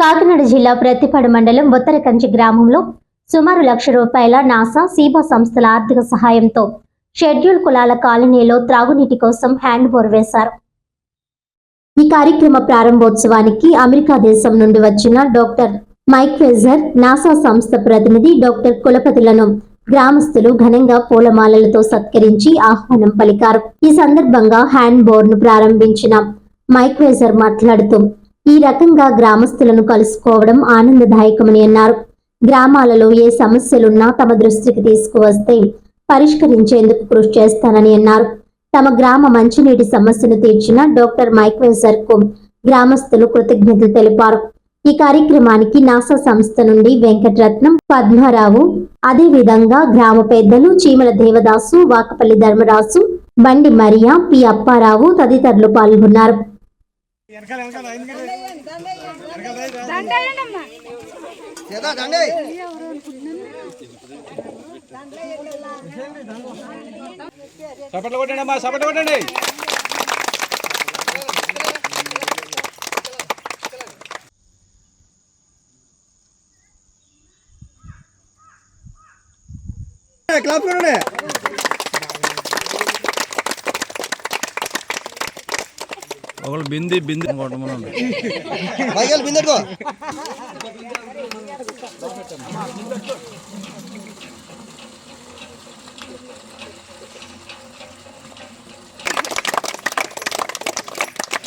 కాకినాడ జిల్లా ప్రత్తిపాడు మండలం ఉత్తరకంచి గ్రామంలో సుమారు లక్ష రూపాయల నాసా సీబా సంస్థల ఆర్థిక సహాయంతో షెడ్యూల్ కులాల కాలనీలో త్రాగునీటి కోసం హ్యాండ్ బోర్ వేశారు. ఈ కార్యక్రమ ప్రారంభోత్సవానికి అమెరికా దేశం నుండి వచ్చిన డాక్టర్ మైక్ వెజర్ నాసా సంస్థ ప్రతినిధి డాక్టర్ కులపతులను గ్రామస్తులు ఘనంగా పూలమాలలతో సత్కరించి ఆహ్వానం పలికారు. ఈ సందర్భంగా హ్యాండ్ బోర్ను ప్రారంభించిన మైక్వేజర్ మాట్లాడుతూ ఈ రకంగా గ్రామస్తులను కలుసుకోవడం ఆనందదాయకమని అన్నారు. గ్రామాలలో ఏ సమస్యలున్నా తమ దృష్టికి తీసుకువస్తే పరిష్కరించేందుకు కృషి చేస్తానని అన్నారు. తమ గ్రామ మంచినీటి సమస్యను తీర్చిన డాక్టర్ మైక్ వెజర్కు గ్రామస్తులు కృతజ్ఞతలు తెలిపారు. ఈ కార్యక్రమానికి నాసా సంస్థ నుండి వెంకటరత్నం పద్మారావు అదే విధంగా గ్రామ పెద్దలు చీమల దేవదాసు వాకపల్లి ధర్మరాసు బండి మరియా పి అప్పారావు తదితరులు పాల్గొన్నారు. సపట్లు కొట్టండి అమ్మా సపట్లు కొట్టండి క్లాప్ కొనండి. ఒకళ్ళు బింది బింది కొట్టమని పైకి బిందెట్టుకో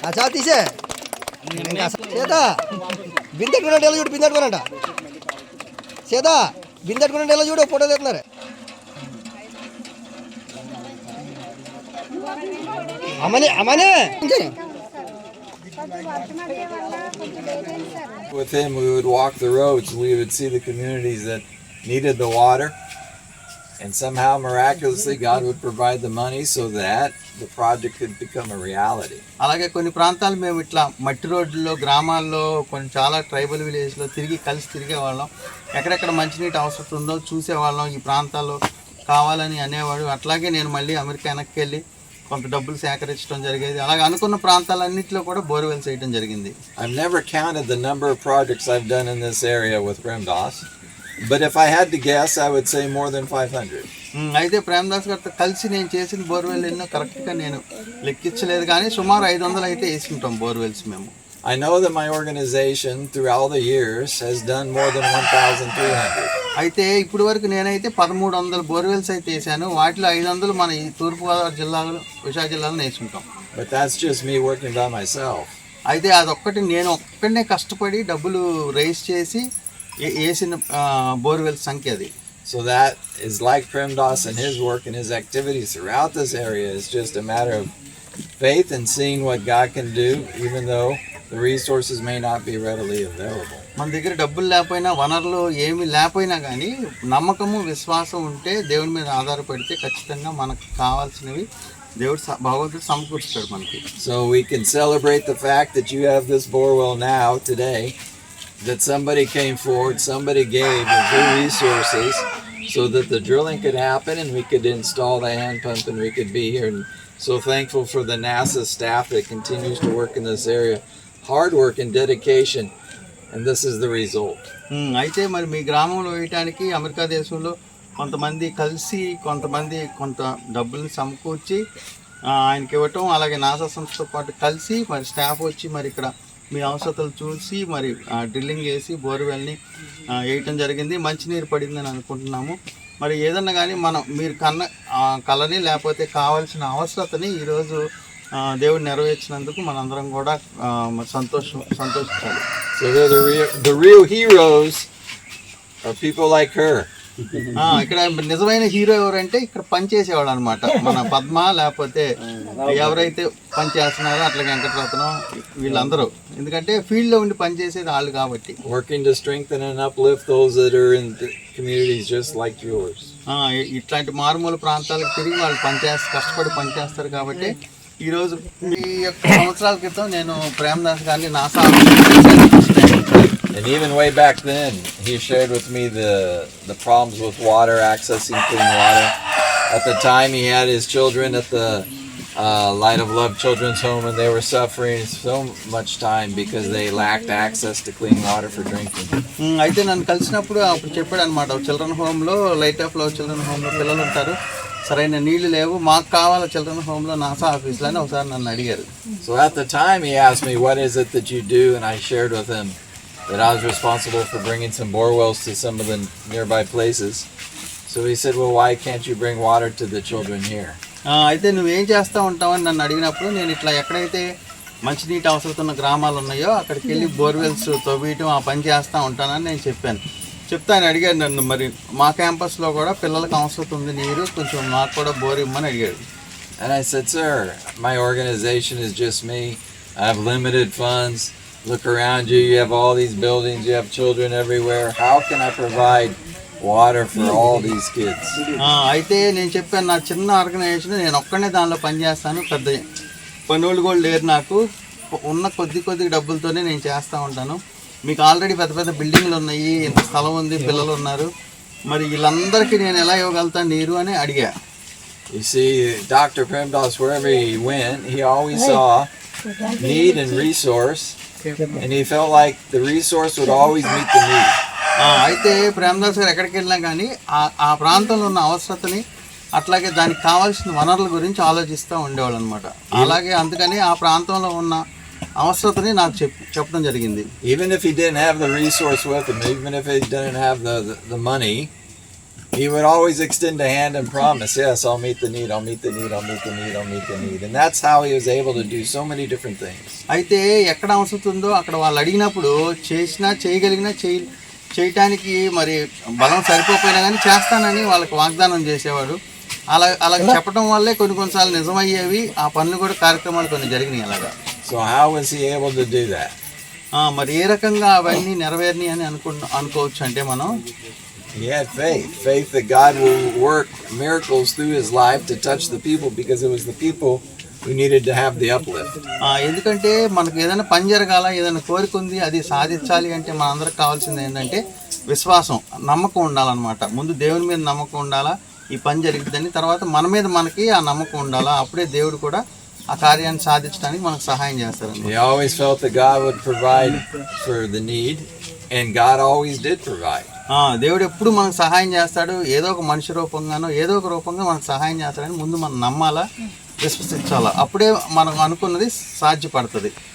ఆ తీసే. చేత బిందెట్టుకున్నాడు ఎలా చూడు బిందెట్టుకున్నట్ట చేత బిందెట్టుకున్నాడు ఎలా చూడు ఫోటో తెస్తున్నారు. అమ్మని అమ్మని With him, we would walk the roads. We would see the communities that needed the water. And somehow, miraculously, God would provide the money so that the project could become a reality. అలాగే కొన్ని ప్రాంతాలు మేము ఇట్లా మట్టి రోడ్లలో గ్రామాల్లో కొన్ని చాలా ట్రైబల్ విలేజ్లో తిరిగి కలిసి తిరిగేవాళ్ళం ఎక్కడెక్కడ మంచినీటి అవసరం ఉందో చూసేవాళ్ళం ఈ ప్రాంతాల్లో కావాలని అనేవాడు అట్లాగే నేను మళ్ళీ అమెరికా వెనక్కి వెళ్ళి కొంత డబ్బులు సేకరించడం జరిగేది. అలాగ అనుకున్న ప్రాంతాలన్నింటిలో కూడా బోర్వెల్ చేయడం జరిగింది. I never counted the number of projects I done in this area with Prem Das but if I had to guess I would say more than 500 అయితే ప్రేమ్ దాస్ గారితో కలిసి నేను చేసిన బోర్వెల్ ఎన్నో కరెక్ట్గా నేను లెక్కించలేదు కానీ సుమారు ఐదు వందలు అయితే వేసుకుంటాం బోర్వెల్స్ మేము. I know the my organisation through all the years he's done more than one thousand three hundred అయితే ఇప్పటి వరకు నేనైతే పదమూడు వందల బోర్వెల్స్ అయితే వేసాను వాటిలో ఐదు వందలు మన ఈ తూర్పుగోదావరి జిల్లాలో విశాఖ జిల్లాలో వేసుకుంటాం But that's just me working by myself. అయితే అదొక్కటి నేను ఒక్కడనే కష్టపడి డబ్బులు రైజ్ చేసి ఏ- వేసిన బోర్వెల్ సంఖ్య అది So that is like Premdas and his work and his activities throughout this area is just a matter of faith and seeing what God can do, even though the resources may not be readily available. మన దగ్గర డబ్బులు లేకపోయినా వనరులు ఏమి లేకపోయినా కానీ నమ్మకము విశ్వాసం ఉంటే దేవుడి మీద ఆధారపడితే ఖచ్చితంగా మనకు కావాల్సినవి దేవుడు స- భగవంతుడు సమకూర్చుతాడు మనకి So we can celebrate the fact that you have this borewell now today, that somebody came forward, somebody gave of their resources so that the drilling could happen and we could install the hand pump and we could be here. And so thankful for the NASA staff that continues to work in this area. Hard work and dedication, and this is the result అయితే మరి మీ గ్రామంలో వేయటానికి America దేశంలో కొంతమంది కలిసి కొంతమంది కొంత డబ్బుల్ని సమకూర్చి ఆయనకి ఇవ్వటం అలాగే నాసా సంస్థతో పాటు కలిసి మరి స్టాఫ్ వచ్చి మరి ఇక్కడ మీ అవసరతలు చూసి మరి డ్రిల్లింగ్ చేసి బోర్వెల్ని వేయటం జరిగింది. మంచినీరు పడిందని అనుకుంటున్నాము. మరి ఏదన్నా కానీ మనం మీరు కన్న కలని కళని లేకపోతే కావాల్సిన అవసరతని ఈరోజు దేవుడు నెరవేర్చినందుకు మనందరం కూడా సంతోషం సంతోషించాలి So they're the real, the real heroes are people like her. ఆ, ఇక్కడ నిజమైన హీరో ఎవరంటే ఇక్కడ పనిచేసేవాడు అనమాట మన పద్మ లేకపోతే ఎవరైతే పనిచేస్తున్నారో అట్లా వెంకటరత్నం వీళ్ళందరూ ఎందుకంటే ఫీల్డ్లో ఉండి పనిచేసేది వాళ్ళు కాబట్టి communities just like yours. ఆ, ఇ- ఇట్లాంటి మారుమూల ప్రాంతాలకు తిరిగి వాళ్ళు పనిచేస్తారు కష్టపడి పనిచేస్తారు కాబట్టి ఈరోజు ఈ యొక్క సంవత్సరాల క్రితం నేను ప్రేమదాస్ గారిని NASA And even way back then, he shared with me the the problems with water, accessing clean water. At the time, he had his children at the uh, Light of Love Children's Home, and they were suffering so much time because they lacked access to clean water for drinking. అయితే నన్ను కలిసినప్పుడు అప్పుడు చెప్పాడు అనమాట children హోమ్లో light of love children హోమ్లో పిల్లలు ఉంటారు సరైన నీళ్ళు లేవు. మాకు కావాలి చిల్డ్రన్ హోమ్లో నాసా ఆఫీస్లో ఒకసారి నన్ను అడిగారు. So at the time he asked me what is it that you do and I shared with him that I was responsible for bringing some borewells to some of the nearby places so he said well why can't you bring water to the children here అయితే నువ్వు ఏం చేస్తా ఉంటావు అని నన్ను అడిగినప్పుడు నేను ఇట్లా ఎక్కడైతే మంచినీటి అవసరం ఉన్న గ్రామాలు ఉన్నాయో అక్కడికి వెళ్ళి బోర్వెల్స్ తవ్వేయటం ఆ పని చేస్తూ ఉంటానని నేను చెప్పాను. చెప్తాను ఆయన అడిగాడు నన్ను మరి మా క్యాంపస్లో కూడా పిల్లలకు అవసరం ఉంది నీరు కొంచెం నాకు కూడా బోర్ ఇమ్మని అడిగాడు And I said, Sir, my organization is just me. I have limited funds. Look around you. You have all these buildings. You have children everywhere. How can I provide water for all these kids అయితే నేను చెప్పాను నా చిన్న organisation నేను ఒక్కనే దానిలో పనిచేస్తాను పెద్ద పనులు కూడా లేరు నాకు ఉన్న కొద్ది కొద్ది డబ్బులతోనే నేను చేస్తూ ఉంటాను మీకు ఆల్రెడీ పెద్ద పెద్ద బిల్డింగ్లు ఉన్నాయి ఇంత స్థలం ఉంది పిల్లలు ఉన్నారు మరి వీళ్ళందరికీ నేను ఎలా ఇవ్వగలుగుతాను నీరు అని అడిగా You see, Dr. Premdas, wherever he went, he always saw need and resource. And he felt like the resource would always meet the need. ఆ, అయితే ప్రేమదాస్ గారు ఎక్కడికి వెళ్ళినా కానీ ఆ ఆ ప్రాంతంలో ఉన్న అవసరతని అట్లాగే దానికి కావాల్సిన వనరుల గురించి ఆలోచిస్తూ ఉండేవాళ్ళు అనమాట అలాగే అందుకని ఆ ప్రాంతంలో ఉన్న అవసరతని నాకు చెప్పడం జరిగింది. Even if he didn't have the resource worth even if he didn't have the the money he would always extend the hand and promise yes i'll meet the నీ i'll meet the need i'll meet the need i'll meet the need. And that's how he was able to do so అయితే ఎక్కడ అవసరత ఉందో అక్కడ వాళ్ళు అడిగినప్పుడు చేసినా చేయగలిగినా చేయ చేయటానికి మరి బలం సరిపోయినా కానీ చేస్తానని వాళ్ళకి వాగ్దానం చేసేవాడు. అలా అలా చెప్పడం వల్లే కొన్ని కొన్నిసార్లు నిజమయ్యేవి ఆ పనులు కూడా కార్యక్రమాలు కొన్ని జరిగినాయి అలాగా. So, how was he able to do that? ఆ, మరి ఏ రకంగా అవన్నీ నెరవేరినాయి అని అనుకు అనుకోవచ్చు అంటే మనం? He had faith. Faith that God will work miracles through his life to touch the people because it was the people who needed to have the uplift. ఎందుకంటే మనకు ఏదైనా పని జరగాల ఏదైనా కోరిక ఉంది అది సాధించాలి అంటే మనందరికి కావాల్సింది ఏంటంటే విశ్వాసం నమ్మకం ఉండాలన్నమాట. ముందు దేవుని మీద నమ్మకం ఉండాలా? ఈ పని జరిగిద్దని తర్వాత మన మీద మనకి ఆ నమ్మకం ఉండాలా? అప్పుడే దేవుడు కూడా ఆ కార్యాన్ని సాధించడానికి మనకు సహాయం చేస్తారండి. He always felt that God would provide for the need, and God always did provide. ఆ, దేవుడు ఎప్పుడు మనకు సహాయం చేస్తాడు ఏదో ఒక మనిషి రూపంగానో ఏదో ఒక రూపంగా మనకు సహాయం చేస్తాడని ముందు మనం నమ్మాలా విశ్వసించాలా? అప్పుడే మనం అనుకున్నది సాధ్యపడుతుంది.